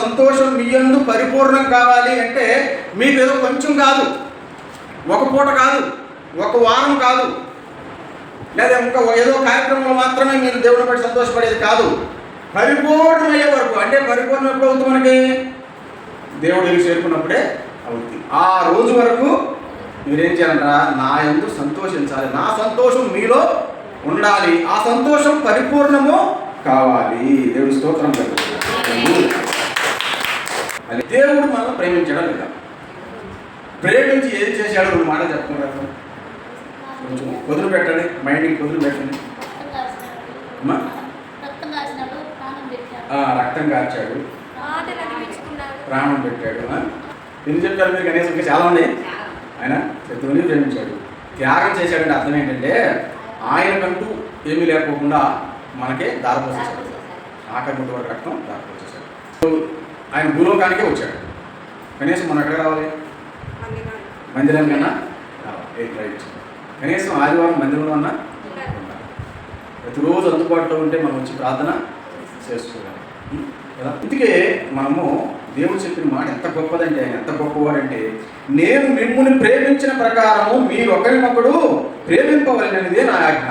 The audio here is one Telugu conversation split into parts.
సంతోషం మీ యందు పరిపూర్ణం కావాలి అంటే మీకు ఏదో కొంచెం కాదు. ఒక పూట కాదు ఒక వారం కాదు. లేదా ఇంకా ఏదో కార్యక్రమంలో మాత్రమే మీరు దేవుని బట్టి సంతోషపడేది కాదు. పరిపూర్ణమయ్యే వరకు అంటే పరిపూర్ణం ఎప్పుడు అవుతుంది మనకి? దేవుడికి చేరుకున్నప్పుడే అవుతుంది. ఆ రోజు వరకు మీరేం చేయాలంటారా? నా ఎందు సంతోషించాలి. నా సంతోషం మీలో ఉండాలి. ఆ సంతోషం పరిపూర్ణము కావాలి. దేవుడి స్తోత్రం కలుగుతుంది. అది దేవుడు మనల్ని ప్రేమించడం లేదా ప్రేమించి ఏం చేశాడో రెండు మాటలు చెప్పుకుంటారు కొంచెం కుదురు పెట్టండి మైండ్కి కుదురు పెట్టండి. అమ్మా? రక్తం కాసినాడు ప్రాణం పెట్టాడు. ఆ, రక్తం కార్చాడు ఆటలు అనిపించుకున్నాడు. ప్రాణం పెట్టాడు ఆ? ఎన్ని చెప్పారు మీరు కనీసం? ఇంకా చాలా ఉన్నాయి. ఆయన శత్రువుని ప్రేమించాడు. త్యాగం చేశాడంటే అర్థం ఏంటంటే ఆయనకంటూ ఏమీ లేకోకుండా మనకే దారిపోసేసాడు ముట్టు వరకు రక్తం దారిపోసేసాడు ఆయన భూలోకానికే వచ్చాడు. కనీసం మనం ఎక్కడ రావాలి? మందిరం కన్నా రైట్. కనీసం ఆదివారం మందిరంలో అన్నా. ప్రతిరోజు అందుబాటులో ఉంటే మనం వచ్చి ప్రార్థన చేసుకోవాలి? కదా? అందుకే మనము దేవుడు చెప్పిన మాట ఎంత గొప్పదంటే ఆయన ఎంత గొప్పవాడంటే నేను మిమ్మల్ని ప్రేమించిన ప్రకారము మీరు ఒకరినొకడు ప్రేమింపవలనదే నా ఆజ్ఞ.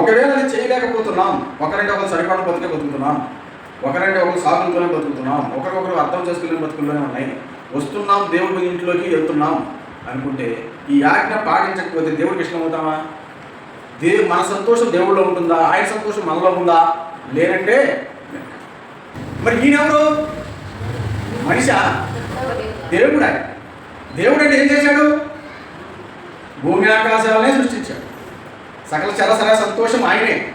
ఒకవేళ అది చేయలేకపోతున్నాం ఒకరంటే ఒకరు సరిపడ బతికే బతుకుతున్నాం. ఒకరంటే ఒకరు సాగులతోనే బతుకుతున్నాం ఒకరికొకరు అర్థం చేసుకునే బతుకుల్లోనే ఉన్నాయి. వస్తున్నాం దేవుడి ఇంట్లోకి వెళ్తున్నాం అనుకుంటే ఈ ఆజ్ఞ పాటించకపోతే దేవుడికి ఇష్టమవుతామా? దేవు మన సంతోషం దేవుడిలో ఉంటుందా? ఆయన సంతోషం మనలో ఉందా? లేనంటే మరి ఈయనెవరు? మనిష? దేవుడు? ఆయన దేవుడు అంటే ఏం చేశాడు? భూమి ఆకాశాలనే సృష్టించాడు. సకల చరసర సంతోషం ఆయనే.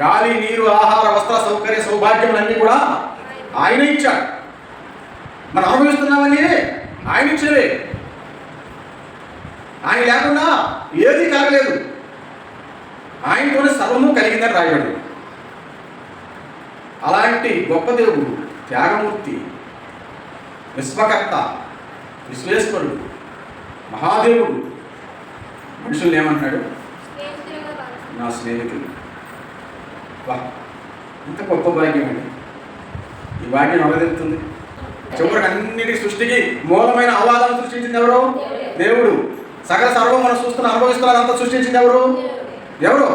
గాలి నీరు ఆహార వస్త్ర సౌకర్య సౌభాగ్యములన్నీ కూడా ఆయన ఇచ్చాడు. మనం అనుభవిస్తున్నామని ఆయన ఇచ్చినవే ఆయన లేకుండా ఏది కలగలేదు. ఆయనతోనే సర్వము కలిగిందని రాయబడి అలాంటి గొప్ప దేవుడు త్యాగమూర్తి విశ్వకర్త విశ్వేశ్వరుడు మహాదేవుడు మనుషుల్ని ఏమంటాడు. నా స్నేహితుడు వా. ఎంత గొప్ప భాగ్యం అండి. ఈ భాగ్యం అవగలుగుతుంది చివరికి అన్నిటి సృష్టికి మూలమైన అవాదాలు సృష్టించింది ఎవరు? దేవుడు. సకల సర్వం మనం చూస్తున్న అనుభవిస్తున్న అంతా సృష్టించింది ఎవరు? ఎవరు?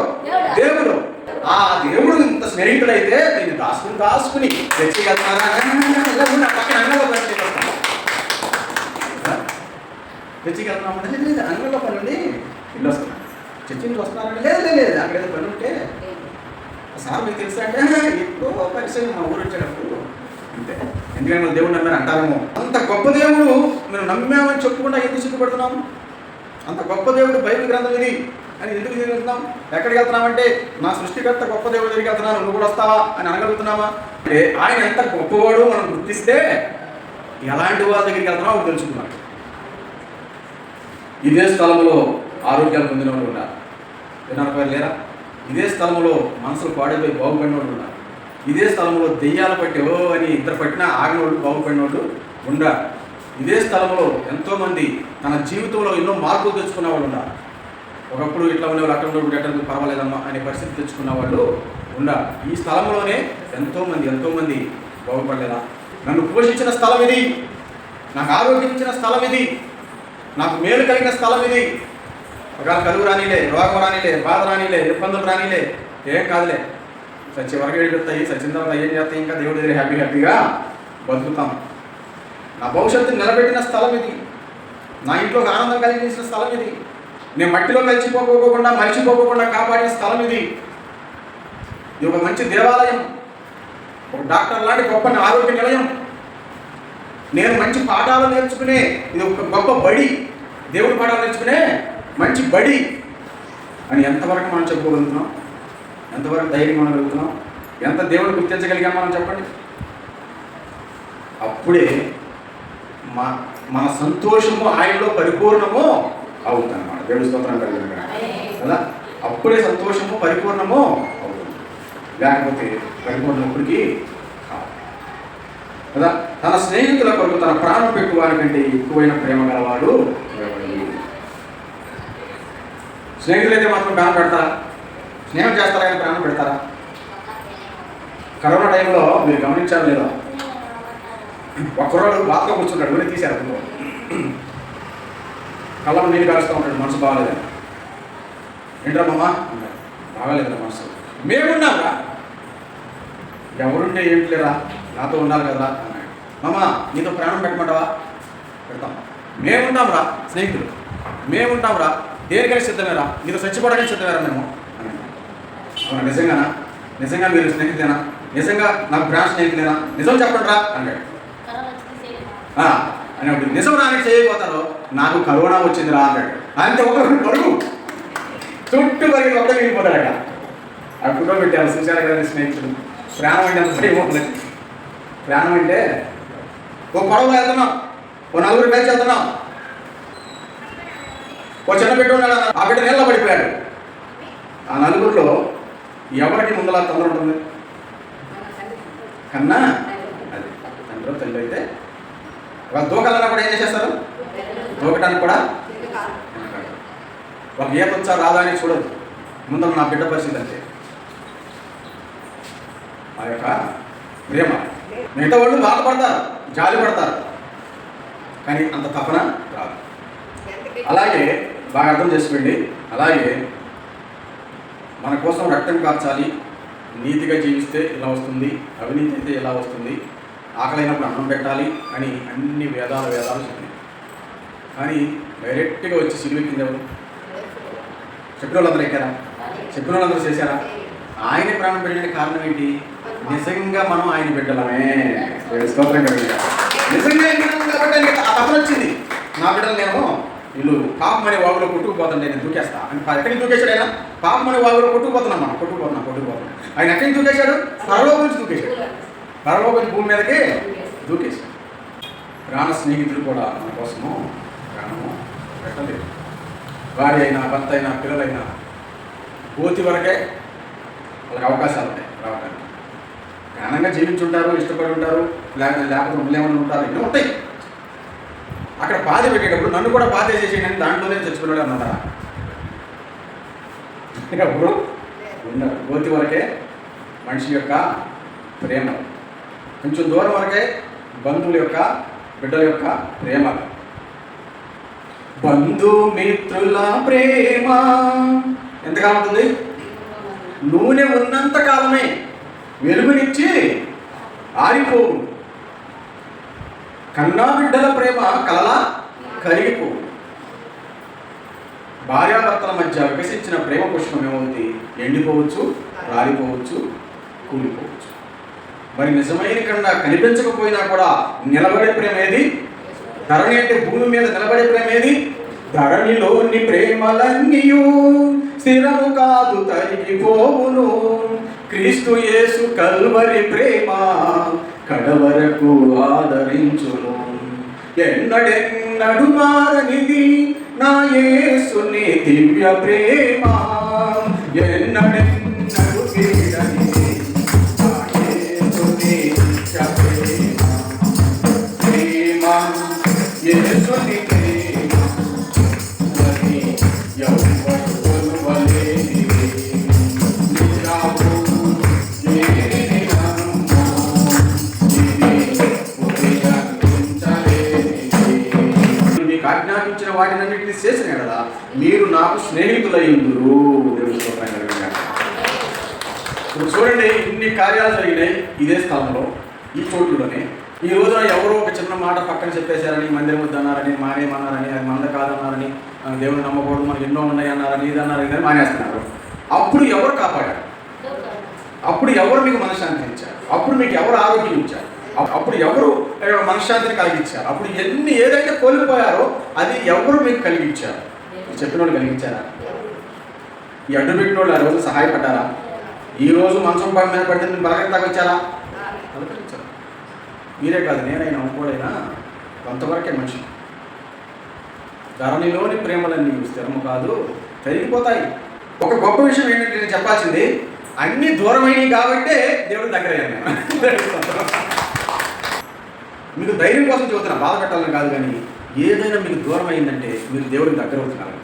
దేవుడు. ఆ దేవుడు ఇంత స్నేహితుడైతే దీన్ని దాచుకుని దాచుకుని తెచ్చిగలుగుతారా పక్కన అంగంలో పని అంగంలో ఉంది. ఇల్లు వస్తున్నాం. చర్చి నుంచి లేదు లేదు అక్కడ ఏదో పని ఉంటే సార్ మీకు తెలుసా అంటే ఎక్కువ పరిచయం మా ఊరు వచ్చేటప్పుడు అంతే. ఎందుకంటే మన దేవుడు నమ్మని అంటారేమో. అంత గొప్ప దేవుడు మేము నమ్మామని చెప్పుకుండా ఎందుకు సిగ్గుపడుతున్నాము అంత గొప్ప దేవుడు బైబిల్ గ్రంథం ఇది అని ఎందుకు తిరుగుతున్నాం ఎక్కడికి వెళ్తున్నామంటే నా సృష్టికర్త గొప్ప దేవుడు దగ్గరికి వెళ్తున్నాను. నువ్వు కూడా వస్తావా అని అనగలుగుతున్నామా? అంటే ఆయన ఎంత గొప్పవాడు మనం గుర్తిస్తే ఎలాంటి వాళ్ళ దగ్గరికి వెళ్తున్నామో అప్పుడు తెలుసుకున్నాం ఇదే స్థలంలో ఆరోగ్యాలు పొందిన వాళ్ళు ఉన్నారు. విన్నారు? లేరా ఇదే స్థలంలో మనసులు పాడైపోయి బాగుపడిన వాళ్ళు ఉన్నారు. ఇదే స్థలంలో దెయ్యాలు పట్టి ఓ అని ఇద్దరు పట్టినా ఆగిన వాళ్ళు బాగుపడిన వాళ్ళు ఉన్నారు ఇదే స్థలంలో ఎంతోమంది తన జీవితంలో ఎన్నో మార్పులు తెచ్చుకున్న వాళ్ళు ఉన్నారు. ఒకప్పుడు ఇట్లా ఉండేవాళ్ళు అక్కడ ఉండేవాళ్ళు ఎట్లా పర్వాలేదమ్మా అనే పరిస్థితి తెచ్చుకున్న వాళ్ళు ఉన్నారు ఈ స్థలంలోనే ఎంతోమంది ఎంతోమంది బాగుపడలేదా? నన్ను పోషించిన స్థలం ఇది నాకు ఆరోగ్యం ఇచ్చిన స్థలం ఇది నాకు మేలు కలిగిన స్థలం ఇది ఒకవేళ కలుగు రానిలే రోగం రానిలే బాధ రానిలే ఇబ్బందులు రానిలే ఏం కాదులే. సచి వరకు వెళ్ళిపోతాయి సచిన తర్వాత ఏం చేస్తాయి? ఇంకా దేవుడి దగ్గర హ్యాపీ హ్యాపీగా బతుకుతాం. నా భవిష్యత్తు నిలబెట్టిన స్థలం ఇది. నా ఇంట్లో ఆనందం కలిగించిన స్థలం ఇది. నేను మట్టిలో కలిసిపోకోకుండా మరిచిపోకోకుండా కాపాడిన స్థలం ఇది. ఇది ఒక మంచి దేవాలయం. ఒక డాక్టర్ లాంటి గొప్ప ఆరోగ్య నిలయం. నేను మంచి పాఠాలు నేర్చుకునే ఇది ఒక గొప్ప బడి. దేవుడి పాఠాలు నేర్చుకునే మంచి బడి అని ఎంతవరకు మనం చెప్పుకోగలుగుతున్నాం? ఎంతవరకు ధైర్యం అనగలుగుతున్నాం ఎంత దేవుడు గుర్తించగలిగాం మనం చెప్పండి? అప్పుడే మా మన సంతోషము ఆయనలో పరిపూర్ణము అవుతుందన్నమాట. దేవుడి స్తోత్రం కలిగిన కదా? అప్పుడే సంతోషము పరిపూర్ణము అవుతుంది. లేకపోతే పరిపూర్ణప్పటికీ కదా. తన స్నేహితుల కొరకు తన ప్రాణం పెట్టువారి కంటే ఎక్కువైన ప్రేమ గలవాడు స్నేహితులైతే మాత్రం ప్రాణం పెడతారా? స్నేహం చేస్తారా కానీ ప్రాణం పెడతారా? కరోనా టైంలో మీరు గమనించారు లేదా? ఒక కుర్రాడు బాత్లో కూర్చున్నాడు వెళ్ళి తీశారు అందులో కళ్ళలో నీళ్ళు కారుస్తూ ఉంటాడు మనసు బాగాలేదు. ఏంట్రా మామ? బాగాలేదురా మనసు. మేమున్నాంరా ఎవరుంటే ఏంట్లేరా నాతో ఉండాలి కదా అన్నాడు. మామ నీతో ప్రాణం పెట్టమంటావా? పెడతాం. మేముంటాం రా స్నేహితులు. మేముంటాం రా. దేనికైనా సిద్ధమేరా? నీతో చచ్చిపోవడానికి సిద్ధమేరా మేము? అన్నాడు అవునా నిజంగానా? నిజంగా మీరు స్నేహితులేనా? నిజంగా నాకు ప్రాణ స్నేహితులేనా? నిజం చెప్పండి రా అన్నాడు అని ఒకటి నిజం రాని చేయకపోతారు నాకు కరోనా వచ్చింది రా అన్నాడు అంతే ఒక పరుగు చుట్టూ పరిగి ఒక్క వెళ్ళిపోతాడట. ఆ ఫోటో పెట్టారు చూశారు కదా స్నేహితులు ప్రాణం అంటే అంత భయం ప్రాణం అంటే ఓ పడవ వెళ్తున్నాం. ఓ నలుగురు బ్యాచ్ వెళ్తున్నాం ఓ చిన్న బిడ్డ ఉన్నాడు ఆ బిడ్డ నీళ్ళ పడిపోయాడు. ఆ నలుగురిలో ఎవరికి ముందలా తొందర ఉంటుంది? కన్నా? అది. తండ్రి తల్లి అయితే. వాళ్ళు దూకాలన్నా కూడా ఏం చేసేస్తారు? దూకటానికి కూడా ఒక ఈత వచ్చా రాదా అని చూడదు. ముందు నా బిడ్డ పరిస్థితి అంతే. ఆ యొక్క ప్రేమ. మిగతా వాళ్ళు బాధపడతారు జాలి పడతారు కానీ అంత తపన రాదు. అలాగే బాగా అర్థం చేసుకోండి. అలాగే మన కోసం రక్తం కార్చాలి. నీతిగా జీవిస్తే ఇలా వస్తుంది. అవినీతి అయితే ఇలా వస్తుంది. ఆకలైనప్పుడు అన్నం పెట్టాలి అని అన్ని వేదాలు వేదాలు చెప్పినాయి కానీ డైరెక్ట్గా వచ్చి సిలువెక్కింది ఎవరు? చెప్పిన వాళ్ళందరూ ఎక్కారా? చెప్పిన వాళ్ళందరూ చేశారా? ఆయన ప్రాణం పెట్టడానికి కారణం ఏంటి? నిజంగా మనం ఆయన బిడ్డలమే. నిజంగా కాబట్టి ఆ తపన వచ్చింది. నా బిడ్డలు నేను వీళ్ళు పాపం అనే వాగులో కొట్టుకుపోతాను నేను దూకేస్తా. అని ఎక్కడికి దూకేశాడు ఆయన? పాపం అనే వాగులో కొట్టుకుపోతున్నాం మనం కొట్టుకుపోతున్నాం కొట్టుకుపోతున్నాం. ఆయన ఎక్కడికి దూకేశాడు? పరలోకం నుంచి దూకేశాడు. పరలోకం నుంచి భూమి మీదకి దూకేశాడు. ప్రాణ స్నేహితులు కూడా మన కోసము ప్రాణము పెట్టలేదు. భార్య అయినా భర్త అయినా పిల్లలైనా పూర్తి వరకే వాళ్ళకి అవకాశాలు ఉంటాయి రావడానికి. ఘనంగా జీవించుంటారు ఇష్టపడి ఉంటారు లేకపోతే లేకపోతే ఉండలేమని ఉంటారు. ఇవి ఉంటాయి. అక్కడ బాధ పెట్టేటప్పుడు నన్ను కూడా బాధ చేసేయండి దాంట్లోనే చచ్చిపోయాడు అన్నారా అప్పుడు ఉన్న గోతి వరకే మనిషి యొక్క ప్రేమ. కొంచెం దూరం వరకే బంధువుల యొక్క బిడ్డల యొక్క ప్రేమ. బంధుమిత్రుల ప్రేమ. ఎంతకాలం ఉంటుంది నూనె ఉన్నంత కాలమే. వెలుగునిచ్చి ఆరిపోవు కన్నా బిడ్డల ప్రేమ కలలా కరిగిపో. భార్యాభర్తల మధ్య వికసించిన ప్రేమ పుష్పం ఏముంది? ఎండిపోవచ్చు రాలిపోవచ్చు కూలిపోవచ్చు. మరి నిజమైన కన్నా కనిపించకపోయినా కూడా నిలబడే ప్రేమ ఏది? ధరణి అంటే భూమి మీద నిలబడే ప్రేమ ఏది? ధరణిలోని ప్రేమలన్నీయు స్థిరము కాదు తరిగిపోవును. క్రీస్తు యేసు కల్వరి ప్రేమ. కడవరకు ఆదరించును. ఎన్నడెన్నడు మారనిది నా యేసుని దివ్య ప్రేమ. ఎన్నడెన్నడు స్నేహితులయ్యుందురు ఇప్పుడు చూడండి ఇన్ని కార్యాలు జరిగినాయి ఇదే స్థలంలో ఈ చోట్లోనే. ఈ రోజున ఎవరో ఒక చిన్న మాట పక్కన చెప్పేశారని మందిరం వద్దన్నారని మానేమన్నారని అది మంద కాదన్నారని దేవుని నమ్మకూడదు మనకి ఎన్నో ఉన్నాయి అన్నారని ఇది అన్నారు అని మానేస్తున్నారు. అప్పుడు ఎవరు కాపాడారు? అప్పుడు ఎవరు మీకు మనశ్శాంతి ఇచ్చారు? అప్పుడు మీకు ఎవరు ఆరోగ్యం ఇచ్చారు? అప్పుడు ఎవరు మనశ్శాంతిని కలిగించారు? అప్పుడు ఎన్ని ఏదైతే కోల్పోయారో అది ఎవరు మీకు కలిగించారు? చెప్పిన వాళ్ళు కలిగించారా? ఈ అడ్డు పెట్టిన వాళ్ళు ఆ రోజు సహాయపడ్డారా? ఈ రోజు మంచం పై మీద పడింది బలగా తగ్గించారా తగ్గించారు మీరే కాదు నేనైనా ఇంకోడైనా కొంతవరకే మనిషి. ధరణిలోని ప్రేమలన్నీ స్థిరము కాదు పెరిగిపోతాయి ఒక గొప్ప విషయం ఏంటంటే నేను చెప్పాల్సింది అన్ని దూరమైనవి కాబట్టే దేవుడు దగ్గరయ్యాను మీకు ధైర్యం కోసం చెబుతున్నా బాధ పెట్టాలని కాదు కానీ ఏదైనా మీకు దూరం అయిందంటే మీరు దేవుడికి దగ్గర అవుతున్నారు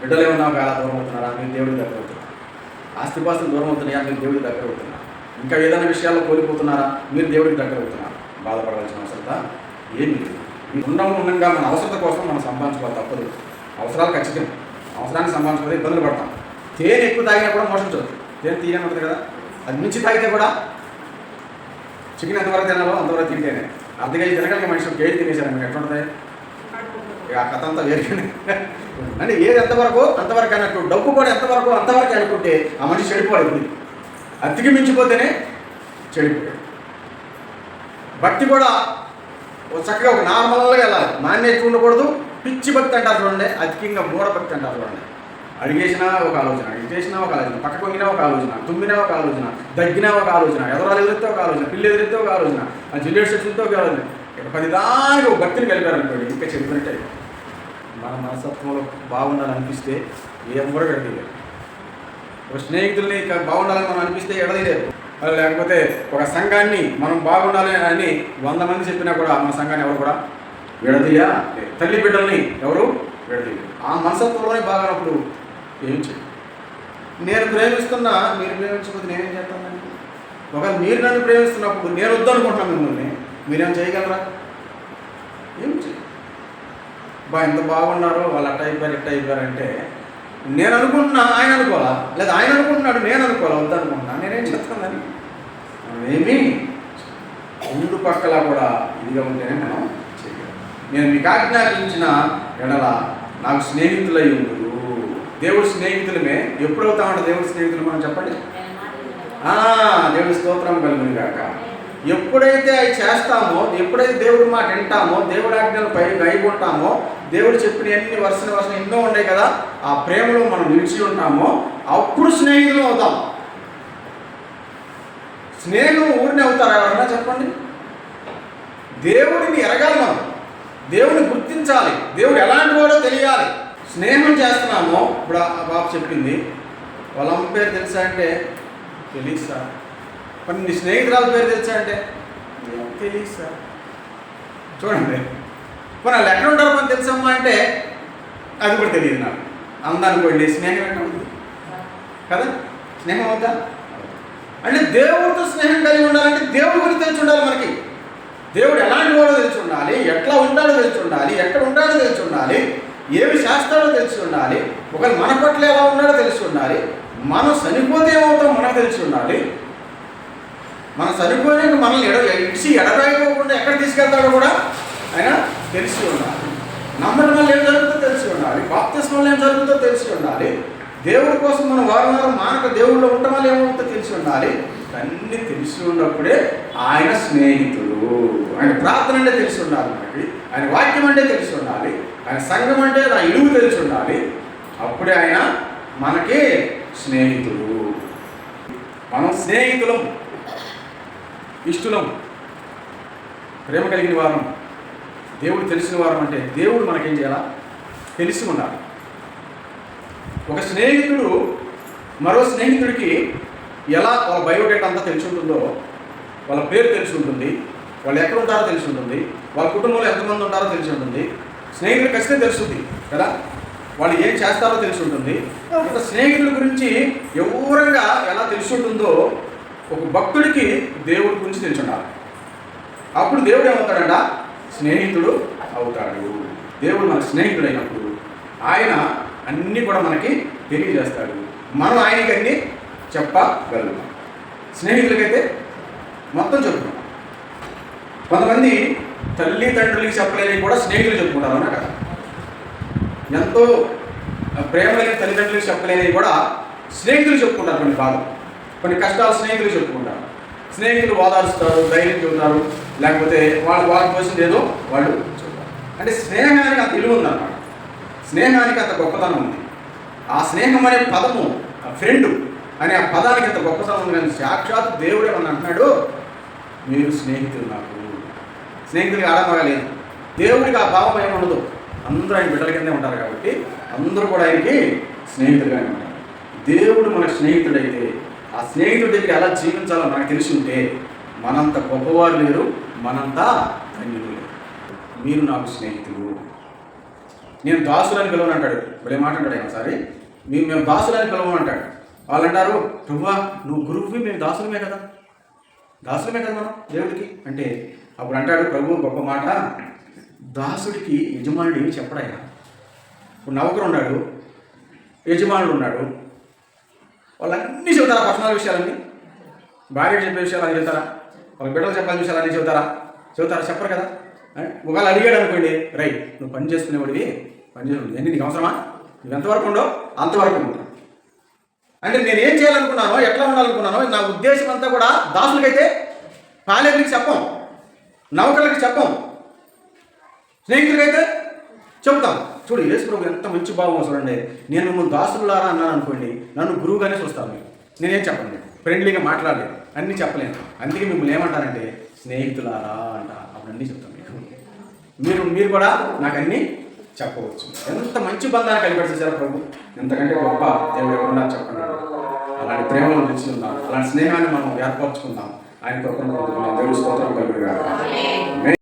బిడ్డలు ఏమన్నా చాలా దూరం అవుతున్నారా? మీరు దేవుడికి దగ్గర అవుతున్నారు. ఆస్తిపాస్తులు దూరం అవుతున్నాయా? మీరు దేవుడికి దగ్గర అవుతున్నారు. ఇంకా ఏదైనా విషయాల్లో కోల్పోతున్నారా? మీరు దేవుడికి దగ్గర అవుతున్నారు. బాధపడవలసిన అవసరత ఏమీ లేదు. ఉండడం ఉండగా మన అవసరత కోసం మనం సంపాదించుకోవాలి తప్పదు. అవసరాలు ఖచ్చితం. అవసరాన్ని సంపాదించుకోవాలి ఇబ్బందులు పడతాం. తేనె ఎక్కువ తాగినా కూడా మోషించదు తేనె తీయని ఉంటుంది కదా? అది మించి తాగితే కూడా చికెన్ ఎంతవరకు తినాలో అంతవరకు తింటేనే. అర్ధ కేజీ తినగలిగే మనిషి కేజీ తినేసారు మీకు ఎట్లా ఉంటుంది ఇక ఆ కథ అంతా వేరే అంటే ఏది ఎంతవరకు అంతవరకు అన్నట్టు డబ్బు కూడా ఎంతవరకు అంతవరకు అనుకుంటే ఆ మనిషి చెడిపోవాలి అతికి మించిపోతేనే చెడిపోయాడు భక్తి కూడా ఓ చక్కగా ఒక నార్మల్గా వెళ్ళాలి మాన్యత ఉండకూడదు పిచ్చి భక్తి అంటారు చూడండి అధికంగా మూఢభక్తి అంటారు చూడండి. అడిగేసినా ఒక ఆలోచన ఇచ్చేసినా ఒక ఆలోచన పక్క కొంగినా ఒక ఆలోచన తుమ్మినా ఒక ఆలోచన దగ్గినా ఒక ఆలోచన ఎదరాలు ఎదిరితే ఒక ఆలోచన పిల్లి ఎదిరితే ఒక ఆలోచన ఆ జిల్లేట్ సెక్షన్తో ఒక ఆలోచన. ఇక పది దానికి ఒక భక్తిని కలిపారనుకోండి ఇంకా చెప్పినట్టే మన మనస్తత్వంలో బాగుండాలనిపిస్తే కూడా ఎడదీయలేరు ఒక స్నేహితుల్ని బాగుండాలని మనం అనిపిస్తే ఎడదీయలేరు అలా లేకపోతే ఒక సంఘాన్ని మనం బాగుండాలి అని వంద మంది చెప్పినా కూడా మన సంఘాన్ని ఎవరు కూడా విడదీయ తల్లి బిడ్డల్ని ఎవరు విడదీయరు ఆ మనసత్వంలోనే బాగానప్పుడు ఏం చేయాలి? నేను ప్రేమిస్తున్నా మీరు ప్రేమించకపోతే నేనేం చేస్తానండి ఒకవేళ మీరు నన్ను ప్రేమిస్తున్నప్పుడు నేను వద్దనుకుంటున్నాను మిమ్మల్ని మీరేం చేయగలరా? ఏం చేయాలి? బా ఎంత బాగున్నారో వాళ్ళు అట్ట అయిపోయారు ఇట్ట అయిపోయారంటే నేను అనుకుంటున్నా ఆయన అనుకోవాలా? లేదా ఆయన అనుకుంటున్నాడు నేను అనుకోవాలా? వద్దనుకుంటున్నా. నేనేం చెప్తానని ఏమీ రెండు పక్కల కూడా ఇదిగా ఉంటేనే మనం చేయగలం. నేను మీకు ఆజ్ఞాపించిన ఎడల నాకు స్నేహితులై ఉండు. దేవుడు స్నేహితులమే. ఎప్పుడు అవుతామంటే దేవుడి స్నేహితులు మనం చెప్పండి? దేవుడి స్తోత్రం కలుగుని కాక ఎప్పుడైతే అవి చేస్తామో ఎప్పుడైతే దేవుడి మాట వింటామో దేవుడి ఆజ్ఞలు పై ఉంటామో దేవుడు చెప్పిన ఎన్ని వర్షన వర్షం ఎన్నో ఉన్నాయి కదా ఆ ప్రేమలో మనం నిలిచి ఉంటామో అప్పుడు స్నేహితులు అవుతాం. స్నేహం ఊరిని అవుతారా ఎవరన్నా చెప్పండి? దేవుడిని ఎరగాలి మనం దేవుడిని గుర్తించాలి. దేవుడు ఎలాంటి వాడో తెలియాలి. స్నేహం చేస్తున్నామో ఇప్పుడు ఆ బాబు చెప్పింది. వాళ్ళ అమ్మ పేరు తెలుసా అంటే? తెలియదు సార్. మరి నీ స్నేహితురాల పేరు తెలుసా అంటే? "ఏం తెలియదు సార్. చూడండి. మరి వాళ్ళు ఎక్కడ ఉంటారో మనకు తెలుసమ్మా అంటే అది కూడా తెలియదు నాకు. అందనుకోండి స్నేహం ఎక్కడ ఉంది. కదా? స్నేహం అవుతా అంటే దేవుడితో స్నేహం కలిగి ఉండాలంటే దేవుడి గురించి తెలిసి ఉండాలి మనకి. దేవుడు ఎలాంటి వాడో తెలిసి ఉండాలి ఎట్లా ఉంటాడో తెలిసి ఉండాలి ఎక్కడ ఉంటాడో తెలిసి ఉండాలి ఏమి చేస్తాడో తెలిసి ఉండాలి ఒకవేళ మన పట్ల ఎలా ఉన్నాడో తెలిసి ఉండాలి మనం చనిపోతే ఏమవుతాం మనకు తెలిసి ఉండాలి మనం చనిపోయినాక మనల్ని ఎడ ఇడిచి ఎడరాయిపోకుండా ఎక్కడ తీసుకెళ్తాడో కూడా ఆయన తెలిసి ఉండాలి. నమ్మడం వల్ల ఏం జరుగుతుందో తెలిసి ఉండాలి. బాప్తిస్మం వల్ల ఏం జరుగుతుందో తెలిసి ఉండాలి. దేవుడి కోసం మనం వారం వారం మానక దేవుళ్ళు ఉండటం వల్ల ఏమవుతుందో తెలిసి ఉండాలి. అన్నీ తెలిసి ఉన్నప్పుడే ఆయన స్నేహితుడు ఆయన ప్రార్థన అంటే తెలిసి ఉండాలి మనకి. ఆయన వాక్యం అంటే తెలిసి ఉండాలి. ఆయన సంఘం అంటే నా ఇరువు తెలిసి ఉండాలి. అప్పుడే ఆయన మనకి స్నేహితుడు మనం స్నేహితులం. ఇష్టలం ప్రేమ కలిగిన వారం. దేవుడు తెలిసిన వారం అంటే దేవుడు మనకేం చేయాలా? తెలిసి ఉండాలి. ఒక స్నేహితుడు మరో స్నేహితుడికి ఎలా వాళ్ళ బయోడేటా అంతా తెలిసి ఉంటుందో వాళ్ళ పేరు తెలిసి ఉంటుంది వాళ్ళు ఎక్కడ ఉంటారో తెలిసి ఉంటుంది వాళ్ళ కుటుంబంలో ఎంతమంది ఉంటారో తెలిసి ఉంటుంది. స్నేహితులు ఖచ్చితంగా తెలుస్తుంది కదా? వాళ్ళు ఏం చేస్తారో తెలిసి ఉంటుంది. స్నేహితుల గురించి ఎవరంగా ఎలా తెలిసి ఉంటుందో ఒక భక్తుడికి దేవుడి గురించి తెలుసున్నారు అప్పుడు దేవుడు ఏమవుతాడంట? స్నేహితుడు అవుతాడు. దేవుడు మన స్నేహితుడు అయినప్పుడు ఆయన అన్నీ కూడా మనకి తెలియజేస్తాడు. మనం ఆయనకి అన్నీ చెప్పగలుగుతాం. స్నేహితులకైతే మొత్తం చెప్పుకుంటాం. కొంతమంది తల్లి తండ్రులకి చెప్పలేని కూడా స్నేహితులు చెప్పుకుంటారు అన్న కదా? ఎంతో ప్రేమ లేని తల్లిదండ్రులకు చెప్పలేని కూడా స్నేహితులు చెప్పుకుంటారు కొన్ని బాధలు. కొన్ని కష్టాలు స్నేహితులు చెప్పుకుంటారు స్నేహితులు ఓదారుస్తారు ధైర్యం చెబుతారు లేకపోతే వాళ్ళు వాళ్ళకి తోచింది ఏదో వాళ్ళు చెప్తారు అంటే స్నేహానికి అంత విలువ ఉందన్నమాట. స్నేహానికి అంత గొప్పతనం ఉంది. ఆ స్నేహం అనే పదము ఫ్రెండ్ అనే ఆ పదానికి అంత గొప్పతనం ఉంది కానీ సాక్షాత్ దేవుడే అని అంటున్నాడు మీరు స్నేహితులు నాకు. స్నేహితులకి ఆడమగా లేదు దేవుడికి ఆ భావం ఏమి ఉండదు. అందరూ ఆయన బిడ్డల కిందే ఉంటారు కాబట్టి అందరూ కూడా ఆయనకి స్నేహితులుగానే ఉంటారు. దేవుడు మన స్నేహితుడైతే ఆ స్నేహితుడి దగ్గర ఎలా జీవించాలో మనకు తెలిసి ఉంటే మనంత గొప్పవారు లేరు మనంతా ధన్యులు లేరు. మీరు నాకు స్నేహితులు. నేను దాసులని పిలవను అంటాడు. భలే మాట అంటాడు ఆయన ఒకసారి. మీరు మేము దాసులని పిలవను అంటాడు. వాళ్ళు అంటారు నువ్వా నువ్వు గురువువి మేము దాసులమే కదా. దాసులమే కదా మనం దేవుడికి? అంటే అప్పుడు అంటాడు ప్రభు గొప్ప మాట. దాసుడికి యజమానుడు ఏమి చెప్పడయ్యా ఇప్పుడు నౌకరు ఉన్నాడు యజమానుడు ఉన్నాడు. వాళ్ళు అన్నీ చెబుతారా పర్సనల్ విషయాలన్నీ? భార్య చెప్పే విషయాలు అని చెబుతారా? వాళ్ళ బిడ్డలు చెప్పాల్సిన విషయాలు అన్నీ చెబుతారా? చెబుతారా? చెప్పరు కదా? ఒకవేళ అడిగాడు అనుకోండి రై నువ్వు పని చేసుకునేవాడివి? పని చేసుకుని ఎన్ని నీకు అవసరమా? నువ్వు ఎంతవరకు ఉండో అంతవరకు ఉంటావు అంటే నేను ఏం చేయాలనుకున్నానో ఎట్లా ఉండాలనుకున్నానో నా ఉద్దేశం అంతా కూడా దాసులకైతే పాలేరులకి చెప్పం నౌకర్లకి చెప్పం. స్నేహితులకైతే చెబుతాం. చూడు యేసు ప్రభు ఎంత మంచి భావం చూడండి నేను మిమ్మల్ని దాసులారా అన్నాను అనుకోండి నన్ను గురువుగానే చూస్తాను మీరు. నేనేం చెప్పండి ఫ్రెండ్లీగా మాట్లాడలేదు. అన్నీ చెప్పలేను. అందుకే మిమ్మల్ని ఏమంటానంటే స్నేహితులారా అంట. అప్పుడు అన్నీ చెప్తాను మీకు. మీరు మీరు కూడా నాకు అన్నీ చెప్పవచ్చు. ఎంత మంచి బంధాన్ని కలిపెట్టేశారు ప్రభు? ఎంతకంటే గొప్ప దేవుడు చెప్పండి. అలాంటి ప్రేమను నిలిచి అలాంటి స్నేహాన్ని మనం ఏర్పరచుకుందాం. ఆయన కొరకు పొందుకున్నాం స్తోత్రం కలుగుగా